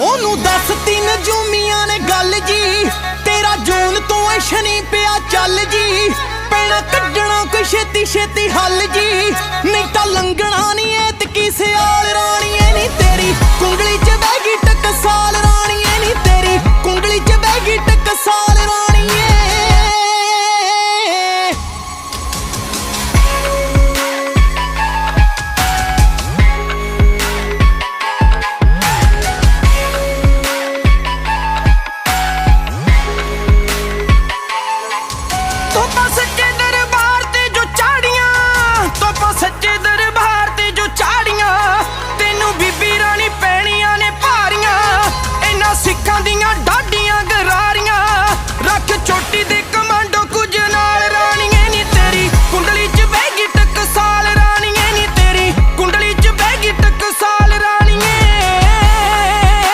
ਉਹਨੂੰ ਦਸ ਤਿੰਨ ਜੂਮੀਆਂ ਨੇ ਗੱਲ ਜੀ। ਤੇਰਾ ਜੂਨ ਤੋਂ ਐ ਸ਼ਨੀ ਪਿਆ ਚੱਲ ਜੀ। ਪੈਣਾ ਕੱਢਣਾ ਕੋਈ ਛੇਤੀ ਛੇਤੀ ਹੱਲ ਜੀ। ਤੋਪਾ ਸੱਚੇ ਦਰਬਾਰ ਤੇ ਜੋ ਚਾੜੀਆਂ ਤੋਪਾ ਸੱਚੇ ਦਰਬਾਰ ਤੇ ਜੋ ਚਾੜੀਆਂ, ਤੈਨੂੰ ਬੀਬੀ ਰਾਣੀ ਪੈਣੀਆਂ ਨੇ ਭਾਰੀਆਂ, ਇਹਨਾਂ ਸਿੱਖਾਂ ਦੀਆਂ ਡਾਡੀਆਂ ਗਰਾ